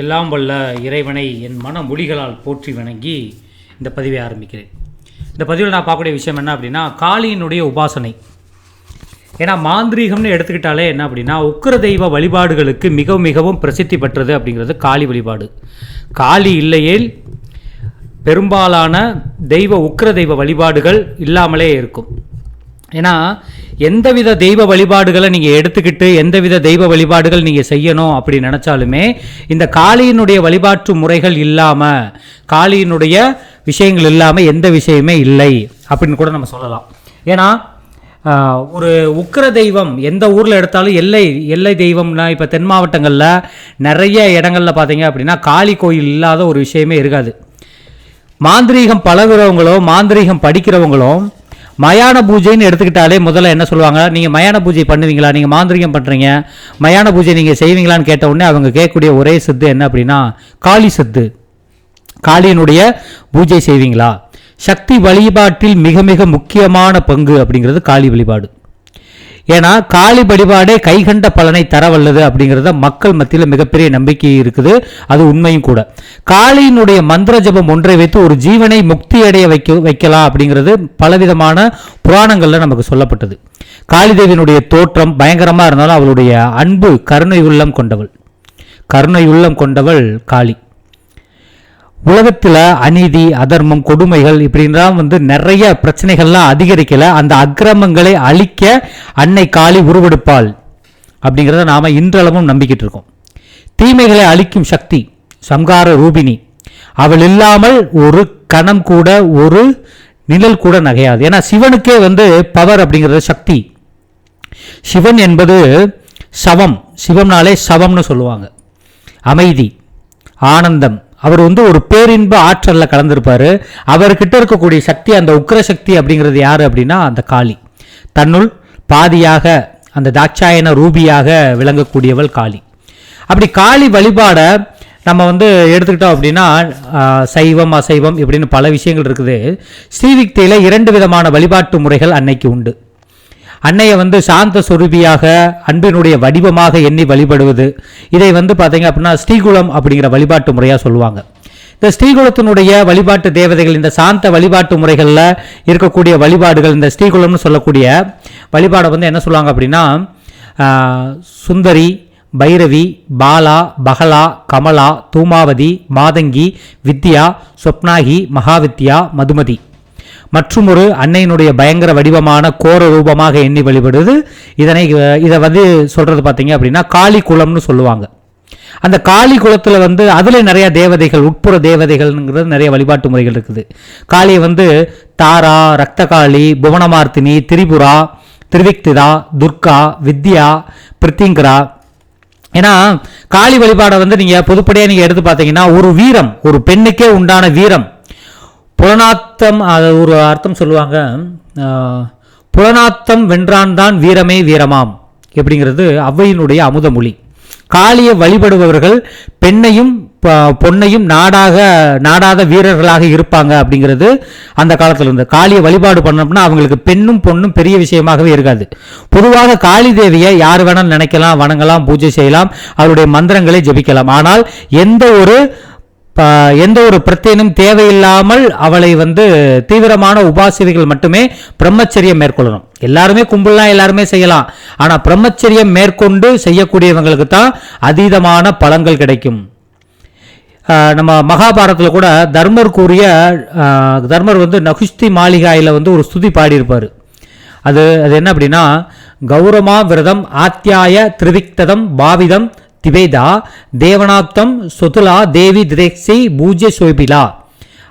எல்லாம் வல்ல இறைவனை என் மன மொழிகளால் போற்றி வணங்கி இந்த பதிவை ஆரம்பிக்கிறேன். இந்த பதிவில் நான் பார்க்கக்கூடிய விஷயம் என்ன அப்படின்னா காளியினுடைய உபாசனை. ஏன்னா மாந்திரீகம்னு எடுத்துக்கிட்டாலே என்ன அப்படின்னா உக்கிர தெய்வ வழிபாடுகளுக்கு மிக மிகவும் பிரசித்தி பெற்றது அப்படிங்கிறது காளி வழிபாடு. காளி இல்லையேல் பெரும்பாலான தெய்வ உக்கிர தெய்வ வழிபாடுகள் இல்லாமலே இருக்கும். ஏன்னா எந்தவித தெய்வ வழிபாடுகளை நீங்கள் எடுத்துக்கிட்டு எந்தவித தெய்வ வழிபாடுகள் நீங்கள் செய்யணும் அப்படி நினச்சாலுமே இந்த காளியினுடைய வழிபாட்டு முறைகள் இல்லாமல் காளியினுடைய விஷயங்கள் இல்லாமல் எந்த விஷயமே இல்லை அப்படின்னு கூட நம்ம சொல்லலாம். ஏன்னா ஒரு உக்கிர தெய்வம் எந்த ஊரில் எடுத்தாலும் எல்லை எல்லை தெய்வம்னா இப்போ தென் மாவட்டங்களில் நிறைய இடங்களில் பார்த்தீங்க அப்படின்னா காளி கோயில் இல்லாத ஒரு விஷயமே இருக்காது. மாந்திரீகம் பழகுறவங்களோ மாந்திரீகம் படிக்கிறவங்களோ மயான பூஜைன்னு எடுத்துக்கிட்டாலே முதல்ல என்ன சொல்லுவாங்க? நீங்கள் மயான பூஜை பண்ணுவீங்களா? நீங்கள் மாந்திரிகம் பண்ணுறீங்க மயான பூஜை நீங்கள் செய்வீங்களான்னு கேட்ட உடனே அவங்க கேட்கக்கூடிய ஒரே சித்து என்ன அப்படின்னா காளி சித்து. காளியினுடைய பூஜை செய்வீங்களா? சக்தி வழிபாட்டில் மிக மிக முக்கியமான பங்கு அப்படிங்கிறது காளி வழிபாடு. ஏன்னா காளி வழிபாடே கைகண்ட பலனை தர வல்லது அப்படிங்கிறத மக்கள் மத்தியில் மிகப்பெரிய நம்பிக்கை இருக்குது. அது உண்மையும் கூட. காளியினுடைய மந்திர ஜபம் ஒன்றை வைத்து ஒரு ஜீவனை முக்தி அடைய வைக்க வைக்கலாம் அப்படிங்கிறது பலவிதமான புராணங்களில் நமக்கு சொல்லப்பட்டது. காளி தேவியினுடைய தோற்றம் பயங்கரமாக இருந்தாலும் அவளுடைய அன்பு கருணை உள்ளம் கொண்டவள். கருணை உள்ளம் கொண்டவள் காளி. உலகத்தில் அநீதி அதர்மம் கொடுமைகள் இப்படின்லாம் வந்து நிறைய பிரச்சனைகள்லாம் அதிகரிக்கல. அந்த அக்கிரமங்களை அழிக்க அன்னை காளி உருவெடுப்பாள் அப்படிங்கிறத நாம் இன்றளவும் நம்பிக்கிட்டு இருக்கோம். தீமைகளை அழிக்கும் சக்தி சம்கார ரூபினி அவள் இல்லாமல் ஒரு கணம் கூட ஒரு நிழல் கூட நகையாது. ஏன்னா சிவனுக்கே வந்து பவர் அப்படிங்கிறது சக்தி. சிவன் என்பது சவம். சிவம்னாலே சவம்னு சொல்லுவாங்க. அமைதி ஆனந்தம் அவர் வந்து ஒரு பேரின்ப ஆற்றலில் கலந்திருப்பார். அவர்கிட்ட இருக்கக்கூடிய சக்தி அந்த உக்கிர சக்தி அப்படிங்கிறது யார் அப்படின்னா அந்த காளி. தன்னுள் பாதியாக அந்த தாட்சாயன ரூபியாக விளங்கக்கூடியவள் காளி. அப்படி காளி வழிபாடை நம்ம வந்து எடுத்துக்கிட்டோம் அப்படின்னா சைவம் அசைவம் இப்படின்னு பல விஷயங்கள் இருக்குது. ஸ்ரீவிக்தியில் இரண்டு விதமான வழிபாட்டு முறைகள் அன்னைக்கு உண்டு. அன்னையை வந்து சாந்த சுரூபியாக அன்பினுடைய வடிவமாக எண்ணி வழிபடுவது. இதை வந்து பார்த்தீங்க அப்படின்னா ஸ்ரீகுலம் அப்படிங்கிற வழிபாட்டு முறையாக சொல்லுவாங்க. இந்த ஸ்ரீகுலத்தினுடைய வழிபாட்டு தேவதைகள் இந்த சாந்த வழிபாட்டு முறைகளில் இருக்கக்கூடிய வழிபாடுகள் இந்த ஸ்ரீகுலம்னு சொல்லக்கூடிய வழிபாடை வந்து என்ன சொல்லுவாங்க அப்படின்னா சுந்தரி பைரவி பாலா பகலா கமலா தூமாவதி மாதங்கி வித்யா சொப்னாகி மகாவித்யா மதுமதி. மற்றும் ஒரு அன்னையினுடைய பயங்கர வடிவமான கோர ரூபமாக எண்ணி வழிபடுது இதனை இதை வந்து சொல்கிறது பார்த்தீங்க அப்படின்னா காளி குளம்னு சொல்லுவாங்க. அந்த காளி குளத்தில் வந்து அதில் நிறைய தேவதைகள் உட்புற தேவதைகள்ங்கிறது நிறைய வழிபாட்டு முறைகள் இருக்குது. காளியை வந்து தாரா ரக்தகாளி புவனமார்த்தினி திரிபுரா திருவிக்திதா துர்கா வித்யா பிரித்திங்கரா. ஏன்னா காளி வழிபாடை வந்து நீங்கள் பொதுப்படியாக நீங்கள் எடுத்து பார்த்தீங்கன்னா ஒரு வீரம் ஒரு பெண்ணுக்கே உண்டான வீரம். புலனாத்தம் அது ஒரு அர்த்தம் சொல்லுவாங்க. புலனாத்தம் வென்றான் தான் வீரமே வீரமாம் எப்படிங்கிறது ஔவையினுடைய அமுதமொழி காளியை வழிபடுபவர்கள் பெண்ணையும் ப- பொன்னையும் நாடாக நாடாத வீரர்களாக இருப்பாங்க அப்படிங்கிறது அந்த காலத்தில் இருந்து. காளியை வழிபாடு பண்ணோம்னா அவங்களுக்கு பெண்ணும் பொண்ணும் பெரிய விஷயமாகவே இருக்காது. பொதுவாக காளி தேவியை யார் வேணாலும் நினைக்கலாம் வணங்கலாம் பூஜை செய்யலாம் அவருடைய மந்திரங்களை ஜெபிக்கலாம். ஆனால் எந்த ஒரு எந்த ஒரு பிரத்யனும் தேவையில்லாமல் அவளை வந்து தீவிரமான உபாசிரிகள் மட்டுமே பிரம்மச்சரியம் மேற்கொள்ளணும். எல்லாருமே கும்பலாம் எல்லாருமே செய்யலாம். ஆனால் பிரம்மச்சரியம் மேற்கொண்டு செய்யக்கூடியவங்களுக்கு தான் அதீதமான பலன்கள் கிடைக்கும். நம்ம மகாபாரதத்தில் கூட தர்மர் கூறிய தர்மர் வந்து நகுஷ்தி மாளிகாயில் வந்து ஒரு ஸ்துதி பாடியிருப்பார். அது அது என்ன அப்படின்னா கௌரமா விரதம் ஆத்தியாய திரிவிக்ததம் பாவிதம் திவேதா தேவனாப்தம் சொதுலா தேவி திரேக்ஷி பூஜ்ய சோபிலா.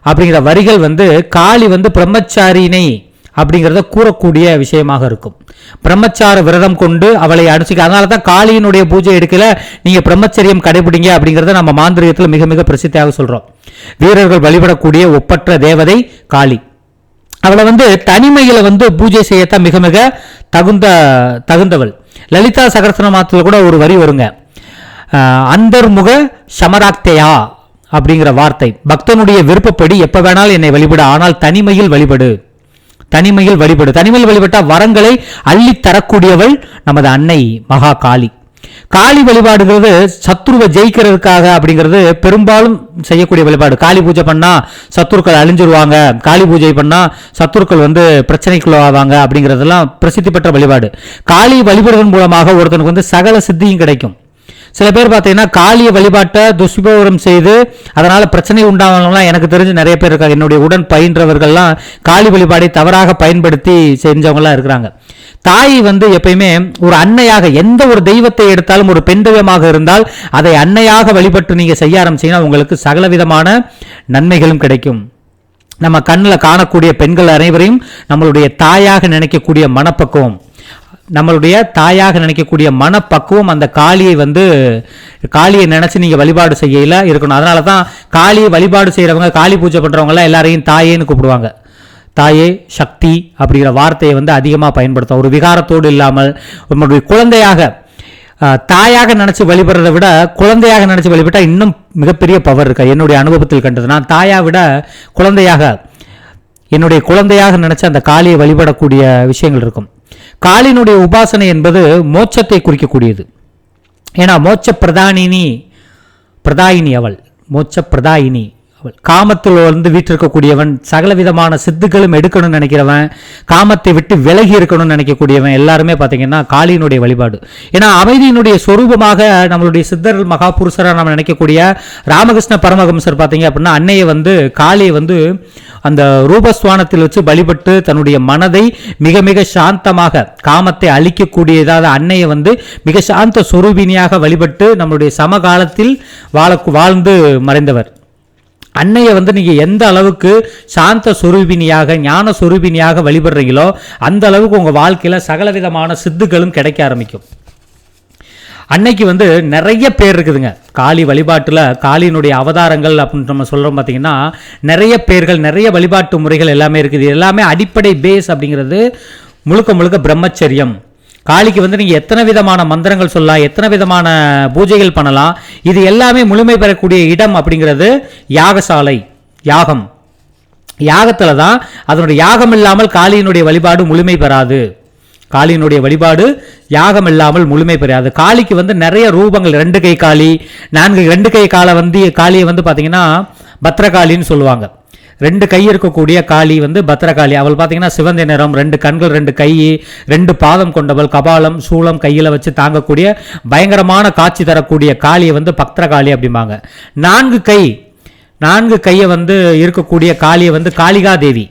அப்படிங்கிற வரிகள் வந்து காளி வந்து பிரம்மச்சாரினை அப்படிங்கிறத கூறக்கூடிய விஷயமாக இருக்கும். பிரம்மச்சார விரதம் கொண்டு அவளை அனுசிக்க அதனால தான் காளியினுடைய பூஜை எடுக்கல நீங்கள் பிரம்மச்சரியம் கடைபிடிங்க அப்படிங்கிறத நம்ம மாந்திரிகத்தில் மிக மிக பிரசித்தியாக சொல்கிறோம் வீரர்கள் வழிபடக்கூடிய ஒப்பற்ற தேவதை காளி. அவளை வந்து தனிமையில் வந்து பூஜை செய்யத்தான் மிக மிக தகுந்த தகுந்தவள். லலிதா சகரசனமாத்தில் கூட ஒரு வரி வருங்க. அந்தர்முக சமராக்தையா அப்படிங்கிற வார்த்தை. பக்தனுடைய விருப்பப்படி எப்ப வேணாலும் என்னை வழிபடு ஆனால் தனிமையில் வழிபடு. தனிமையில் வழிபடு. தனிமையில் வழிபட்டால் வரங்களை அள்ளித் தரக்கூடியவள் நமது அன்னை மகா காளி காளி வழிபாடுங்கிறது சத்ருவை ஜெயிக்கிறதுக்காக அப்படிங்கிறது பெரும்பாலும் செய்யக்கூடிய வழிபாடு. காளி பூஜை பண்ணா சத்துருக்கள் அழிஞ்சிருவாங்க. காளி பூஜை பண்ணா சத்துருக்கள் வந்து பிரச்சனைக்குள்ளாவாங்க அப்படிங்கிறதெல்லாம் பிரசித்தி பெற்ற வழிபாடு. காளி வழிபடுவதன் மூலமாக ஒருத்தனுக்கு வந்து சகல சித்தியும் கிடைக்கும். சில பேர் பார்த்தீங்கன்னா காளிய வழிபாட்டை துஷ்பிரயோகம் செய்து அதனால் பிரச்சனை உண்டானவங்களாம் எனக்கு தெரிஞ்சு நிறைய பேர் இருக்காங்க. என்னுடைய உடன் பயின்றவர்கள்லாம் காளி வழிபாடை தவறாக பயன்படுத்தி செஞ்சவங்களாம் இருக்கிறாங்க. தாய் வந்து எப்பயுமே ஒரு அன்னையாக எந்த ஒரு தெய்வத்தை எடுத்தாலும் ஒரு பெண் தெய்வமாக இருந்தால் அதை அன்னையாக வழிபட்டு நீங்கள் செய்ய ஆரம்பிச்சீங்கன்னா உங்களுக்கு சகலவிதமான நன்மைகளும் கிடைக்கும். நம்ம கண்ணில் காணக்கூடிய பெண்கள் அனைவரையும் நம்மளுடைய தாயாக நினைக்கக்கூடிய மனப்பக்குவம். நம்மளுடைய தாயாக நினைக்கக்கூடிய மனப்பக்குவம் அந்த காளியை வந்து காளியை நினச்சி நீங்கள் வழிபாடு செய்யல இருக்கணும். அதனால தான் காளியை வழிபாடு செய்கிறவங்க காளி பூஜை பண்ணுறவங்களாம் எல்லாரையும் தாயேன்னு கூப்பிடுவாங்க. தாயே சக்தி அப்படிங்கிற வார்த்தையை வந்து அதிகமாக பயன்படுத்தும் ஒரு விகாரத்தோடு இல்லாமல் நம்மளுடைய குழந்தையாக தாயாக நினச்சி வழிபடுறதை விட குழந்தையாக நினச்சி வழிபட்டால் இன்னும் மிகப்பெரிய பவர் இருக்கு? என்னுடைய அனுபவத்தில் கண்டது. நான் தாயா விட குழந்தையாக என்னுடைய குழந்தையாக நினச்சி அந்த காளியை வழிபடக்கூடிய விஷயங்கள் இருக்கும். காளினுடைய உபாசனை என்பது மோட்சத்தை குறிக்கக்கூடியது. ஏன்னா மோட்ச பிரதானினி பிரதாயினி அவள். மோட்ச பிரதாயினி அவள் காமத்தில் வந்து வீற்றிருக்கக்கூடியவன் சகல விதமான சித்துக்களும் எடுக்கணும்னு நினைக்கிறவன் காமத்தை விட்டு விலகி இருக்கணும்னு நினைக்கக்கூடியவன் எல்லாருமே பார்த்தீங்கன்னா காளியினுடைய வழிபாடு. ஏன்னா அமைதியினுடைய சொரூபமாக நம்மளுடைய சித்தர்கள் மகாபுருஷராக நம்ம நினைக்கக்கூடிய ராமகிருஷ்ண பரமஹம்சர் பார்த்தீங்க அப்படின்னா அன்னையை வந்து காளியை வந்து அந்த ரூபஸ்வானத்தில் வச்சு வழிபட்டு தன்னுடைய மனதை மிக மிக சாந்தமாக காமத்தை அழிக்கக்கூடியதாக அன்னையை வந்து மிக சாந்த சொரூபினியாக வழிபட்டு நம்மளுடைய சமகாலத்தில் வாழ வாழ்ந்து மறைந்தவர். அன்னையை வந்து நீங்கள் எந்த அளவுக்கு சாந்த சொரூபினியாக ஞான சொரூபினியாக வழிபடுறீங்களோ அந்த அளவுக்கு உங்கள் வாழ்க்கையில் சகலவிதமான சித்துக்களும் கிடைக்க ஆரம்பிக்கும். அன்னைக்கு வந்து நிறைய பேர் இருக்குதுங்க. காளி வழிபாட்டில் காளியினுடைய அவதாரங்கள் அப்படின்னு நம்ம சொல்கிறோம் பார்த்தீங்கன்னா நிறைய பேர்கள் நிறைய வழிபாட்டு முறைகள் எல்லாமே இருக்குது. எல்லாமே அடிப்படை பேஸ் அப்படிங்கிறது முழுக்க முழுக்க பிரம்மச்சரியம். காளிக்கு வந்து நீங்கள் எத்தனை விதமான மந்திரங்கள் சொல்லலாம் எத்தனை விதமான பூஜைகள் பண்ணலாம் இது எல்லாமே முழுமை பெறக்கூடிய இடம் அப்படிங்கிறது யாகசாலை யாகம். யாகத்தில் தான் அதனுடைய யாகம் இல்லாமல் காளியினுடைய வழிபாடு முழுமை பெறாது. காளியினுடைய வழிபாடு யாகம் இல்லாமல் முழுமை பெறாது. காளிக்கு வந்து நிறைய ரூபங்கள் ரெண்டு கை காளி நான்கு ரெண்டு கை காலை வந்து காளியை வந்து பார்த்தீங்கன்னா பத்ரகாளின்னு சொல்லுவாங்க. ரெண்டு கை இருக்கக்கூடிய காளி வந்து பத்ரகாளி. அவள் பார்த்தீங்கன்னா சிவந்த நிறம் ரெண்டு கண்கள் ரெண்டு கை ரெண்டு பாதம் கொண்டவள். கபாலம் சூளம் கையில் வச்சு தாங்கக்கூடிய பயங்கரமான காட்சி தரக்கூடிய காளியை வந்து பத்திரகாளி அப்படிம்பாங்க. நான்கு கை நான்கு கையை வந்து இருக்கக்கூடிய காளியை வந்து காளிகா தேவி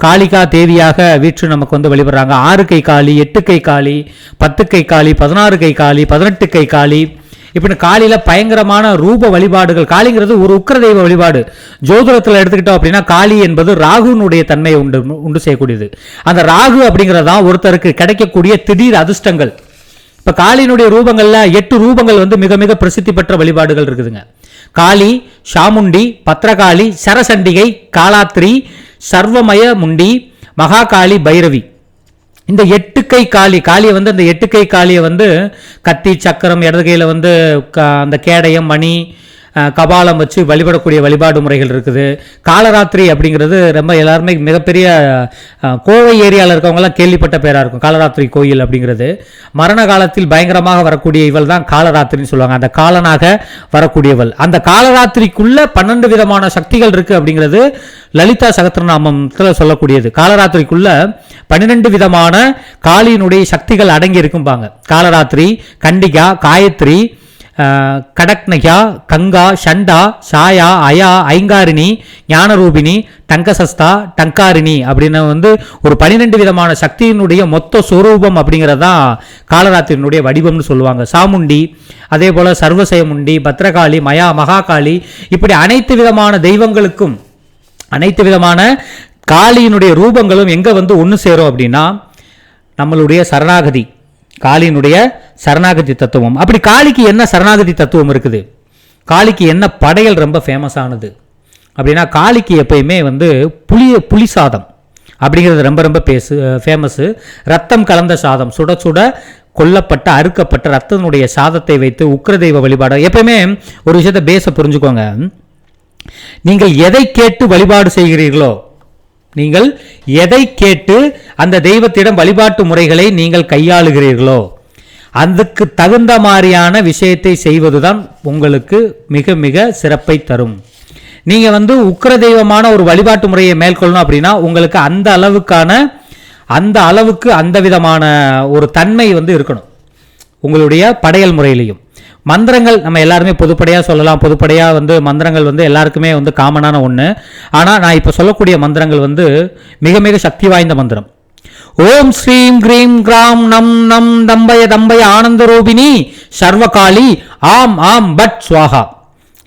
காளிகா தேவியாக வீற்று நமக்கு வந்து வழிபடுறாங்க ஆறு கை காளி எட்டு கை காளி பத்து கை காளி பதினாறு கை காளி பதினெட்டு கை காளி இப்படி காளியில பயங்கரமான ரூப வழிபாடுகள். காளிங்கிறது ஒரு உக்கர தெய்வ வழிபாடு. ஜோதிடத்தில் எடுத்துக்கிட்டோம் அப்படின்னா காளி என்பது ராகுனுடைய தன்மையை உண்டு உண்டு செய்யக்கூடியது. அந்த ராகு அப்படிங்கிறது தான் ஒருத்தருக்கு கிடைக்கக்கூடிய திடீர் அதிர்ஷ்டங்கள். இப்போ காளியினுடைய ரூபங்களில் எட்டு ரூபங்கள் வந்து மிக மிக பிரசித்தி பெற்ற வழிபாடுகள் இருக்குதுங்க. காளி சாமுண்டி பத்ரகாளி சரசண்டிகை காலாத்ரி சர்வமய முண்டி மகாகாளி பைரவி. இந்த எட்டு கை காளி காளியை வந்து அந்த எட்டு கை காளியை வந்து கத்தி சக்கரம் இடது கையில் வந்து க- அந்த கேடயம் மணி கபாலம் வச்சு வழிபடக்கூடிய வழிபாடு முறைகள் இருக்குது. காலராத்திரி அப்படிங்கிறது ரொம்ப எல்லாருமே மிகப்பெரிய கோவை ஏரியாவில் இருக்கவங்களாம் கேள்விப்பட்ட பேராக இருக்கும். காலராத்திரி கோயில் அப்படிங்கிறது. மரண காலத்தில் பயங்கரமாக வரக்கூடிய இவள் தான் காலராத்திரின்னு சொல்லுவாங்க. அந்த காலனாக வரக்கூடியவள். அந்த காலராத்திரிக்குள்ளே பன்னெண்டு விதமான சக்திகள் இருக்குது அப்படிங்கிறது லலிதா சகத்திரநாமத்தில் சொல்லக்கூடியது. காலராத்திரிக்குள்ள பன்னிரெண்டு விதமான காளியினுடைய சக்திகள் அடங்கி இருக்கும்பாங்க. காலராத்திரி கண்டிகா காயத்ரி ஆஹ், கடக்னகா கங்கா ஷண்டா சாயா அயா ஐங்காரிணி ஞானரூபிணி டங்கசஸ்தா டங்காரிணி அப்படின்னு வந்து ஒரு பனிரெண்டு விதமான சக்தியினுடைய மொத்த சொரூபம் அப்படிங்கிறதான் காலராத்திரியினுடைய வடிவம்னு சொல்லுவாங்க. சாமுண்டி அதே போல் சர்வசயமுண்டி பத்ரகாளி மயா மகாகாளி இப்படி அனைத்து விதமான தெய்வங்களுக்கும் அனைத்து விதமான காளியினுடைய ரூபங்களும் எங்கே வந்து ஒன்று சேரும் அப்படின்னா நம்மளுடைய சரணாகதி காளியினுடைய சரணாகதி தத்துவம். அப்படி காளிக்கு என்ன சரணாகதி தத்துவம் இருக்குது? காளிக்கு என்ன படையல் ரொம்ப ஃபேமஸ் ஆனது? அப்படின்னா காளிக்கு எப்பயுமே வந்து புளிய புளி சாதம் அப்படிங்கிறது ரொம்ப ரொம்ப பேசு ஃபேமஸ்ஸு ரத்தம் கலந்த சாதம் சுட சுட கொல்லப்பட்ட அறுக்கப்பட்ட ரத்தத்தினுடைய சாதத்தை வைத்து உக்ர தெய்வ வழிபாடு. எப்பயுமே ஒரு விஷயத்தை பேச புரிஞ்சுக்கோங்க. நீங்கள் எதை கேட்டு வழிபாடு செய்கிறீர்களோ நீங்கள் எதை கேட்டு அந்த தெய்வத்திடம் வழிபாட்டு முறைகளை நீங்கள் கையாளுகிறீர்களோ அதுக்கு தகுந்த மாதிரியான விஷயத்தை செய்வதுதான் உங்களுக்கு மிக மிக சிறப்பை தரும். நீங்கள் வந்து உக்கிர தெய்வமான ஒரு வழிபாட்டு முறையை மேற்கொள்ளணும் அப்படின்னா உங்களுக்கு அந்த அளவுக்கான அந்த அளவுக்கு அந்த விதமான ஒரு தன்மை வந்து இருக்கணும். உங்களுடைய படையல் முறையிலையும். மந்திரங்கள் நம்ம எல்லாருமே பொதுப்படையாக சொல்லலாம். பொதுப்படையாக வந்து மந்திரங்கள் வந்து எல்லாருக்குமே வந்து காமனான ஒன்று ஆனால் நான் இப்போ சொல்லக்கூடிய மந்திரங்கள் வந்து மிக மிக சக்தி வாய்ந்த மந்திரம். ஓம் ஸ்ரீம் கிரீம் கிராம் நம் நம் தம்பய தம்பய ஆனந்த ரூபிணி சர்வகாலி ஆம் ஆம் பட் சுவாகா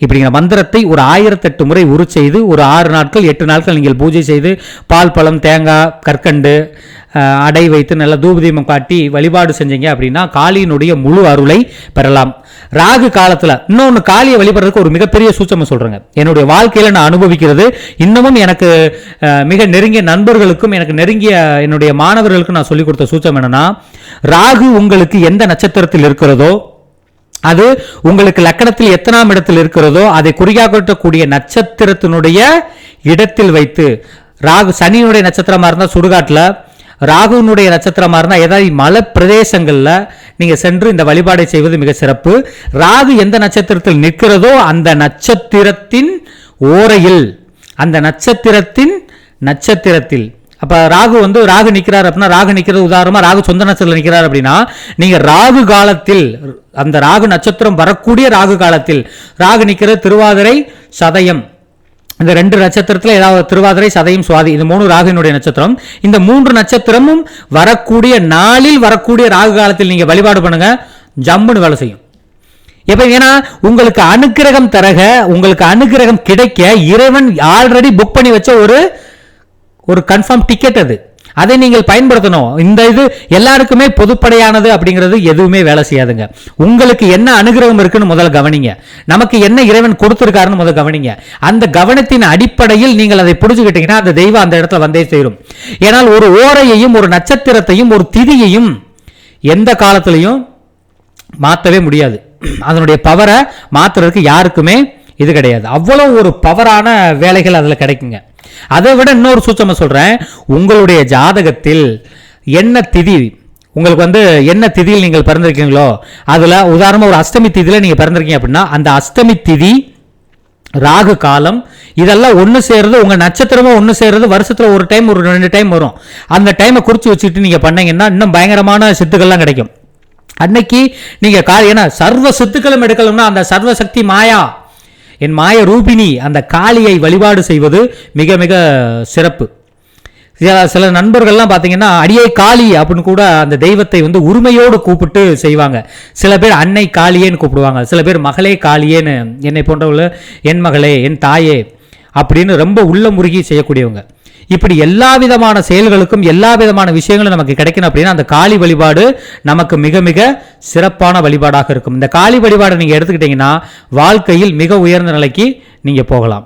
இப்படிங்கிற மந்திரத்தை ஒரு ஆயிரத்தெட்டு முறை உரு செய்து ஒரு ஆறு நாட்கள் எட்டு நாட்கள் நீங்கள் பூஜை செய்து பால் பழம் தேங்காய் கற்கண்டு அடை வைத்து நல்ல தூபதீபம் காட்டி வழிபாடு செஞ்சீங்க அப்படின்னா காளியினுடைய முழு அருளை பெறலாம். ராகு காலத்தில் இன்னொன்று காளியை வழிபடுறதுக்கு ஒரு மிகப்பெரிய சூச்சமாக சொல்கிறேங்க என்னுடைய வாழ்க்கையில் நான் அனுபவிக்கிறது இன்னமும் எனக்கு மிக நெருங்கிய நண்பர்களுக்கும் எனக்கு நெருங்கிய என்னுடைய மாணவர்களுக்கும் நான் சொல்லிக் கொடுத்த சூச்சம் என்னன்னா ராகு உங்களுக்கு எந்த நட்சத்திரத்தில் இருக்கிறதோ அது உங்களுக்கு லக்கணத்தில் எத்தனாம் இடத்தில் இருக்கிறதோ அதை குறியாகக்கூடிய நட்சத்திரத்தினுடைய இடத்தில் வைத்து ராகு சனியினுடைய நட்சத்திரமா இருந்தால் சுடுகாட்டில் ராகுனுடைய நட்சத்திரமா இருந்தால் ஏதாவது மலை பிரதேசங்களில் நீங்கள் சென்று இந்த வழிபாடை செய்வது மிக சிறப்பு. ராகு எந்த நட்சத்திரத்தில் நிற்கிறதோ அந்த நட்சத்திரத்தின் ஓரையில் அந்த நட்சத்திரத்தின் நட்சத்திரத்தில். அப்போ ராகு வந்து ராகு நிற்கிறார் அப்படின்னா ராகு நிற்கிறது உதாரணமாக ராகு சொந்த நட்சத்திரத்தில் நிற்கிறார் அப்படின்னா நீங்கள் ராகு காலத்தில் அந்த ராகு நட்சத்திரம் வரக்கூடிய ராகு காலத்தில் ராகு நிற்கிறது திருவாதிரை சதயம். இந்த ரெண்டு நட்சத்திரத்தில் ஏதாவது திருவாதிரை சதயம் சுவாதி இந்த மூணு ராகுனுடைய நட்சத்திரம். இந்த மூன்று நட்சத்திரமும் வரக்கூடிய நாளில் வரக்கூடிய ராகு காலத்தில் நீங்கள் வழிபாடு பண்ணுங்க ஜம்முன்னு வேலை செய்யும். எப்போ ஏன்னா உங்களுக்கு அனுக்கிரகம் தரக உங்களுக்கு அனுக்கிரகம் கிடைக்க இறைவன் ஆல்ரெடி புக் பண்ணி வச்ச ஒரு ஒரு கன்ஃபார்ம் டிக்கெட் அது. அதை நீங்கள் பயன்படுத்தணும். இந்த இது எல்லாருக்குமே பொதுப்படையானது அப்படிங்கிறது எதுவுமே வேலை செய்யாதுங்க. உங்களுக்கு என்ன அனுகிரகம் இருக்குன்னு முதல்ல கவனிங்க. நமக்கு என்ன இறைவன் கொடுத்துருக்காருன்னு முதல்ல கவனிங்க. அந்த கவனத்தின் அடிப்படையில் நீங்கள் அதை புரிஞ்சுக்கிட்டீங்கன்னா அந்த தெய்வம் அந்த இடத்துல வந்தே சேரும். ஏனால் ஒரு ஓரையையும் ஒரு நட்சத்திரத்தையும் ஒரு திதியையும் எந்த காலத்திலையும் மாற்றவே முடியாது. அதனுடைய பவரை மாற்றுறதுக்கு யாருக்குமே இது கிடையாது. அவ்வளோ ஒரு பவரான வேலைகள் அதில் கிடைக்குங்க. அதை விட இன்னொரு சூச்சமாக சொல்கிறேன் உங்களுடைய ஜாதகத்தில் என்ன திதி உங்களுக்கு வந்து என்ன திதியில் நீங்கள் பிறந்திருக்கீங்களோ அதில் உதாரணமாக ஒரு அஷ்டமி திதியில் நீங்கள் பிறந்திருக்கீங்க அப்படின்னா அந்த அஷ்டமி திதி ராகு காலம் இதெல்லாம் ஒன்று செய்கிறது உங்கள் நட்சத்திரமும் ஒன்று செய்கிறது வருஷத்தில் ஒரு டைம் ஒரு ரெண்டு டைம் வரும். அந்த டைமை குறித்து வச்சுட்டு நீங்கள் பண்ணீங்கன்னா இன்னும் பயங்கரமான சித்துக்கள்லாம் கிடைக்கும். அன்னைக்கு நீங்கள் கா ஏன்னா சர்வ சித்துக்களும் எடுக்கணும்னா அந்த சர்வசக்தி மாயா. என் மாய ரூபினி அந்த காளியை வழிபாடு செய்வது மிக மிக சிறப்பு. சில சில நண்பர்கள்லாம் பார்த்தீங்கன்னா அடியை காளி அப்படின்னு கூட அந்த தெய்வத்தை வந்து உரிமையோடு கூப்பிட்டு செய்வாங்க. சில பேர் அன்னை காளியேன்னு கூப்பிடுவாங்க. சில பேர் மகளே காளியேன்னு என்னை போன்றவர்கள் என் மகளே என் தாயே அப்படின்னு ரொம்ப உள்ள முருகி செய்யக்கூடியவங்க. இப்படி எல்லா விதமான செயல்களுக்கும் எல்லா விதமான விஷயங்களும் நமக்கு கிடைக்கணும் அப்படின்னா அந்த காளி வழிபாடு நமக்கு மிக மிக சிறப்பான வழிபாடாக இருக்கும். இந்த காளி வழிபாடை நீங்கள் எடுத்துக்கிட்டீங்கன்னா வாழ்க்கையில் மிக உயர்ந்த நிலைக்கு நீங்கள் போகலாம்.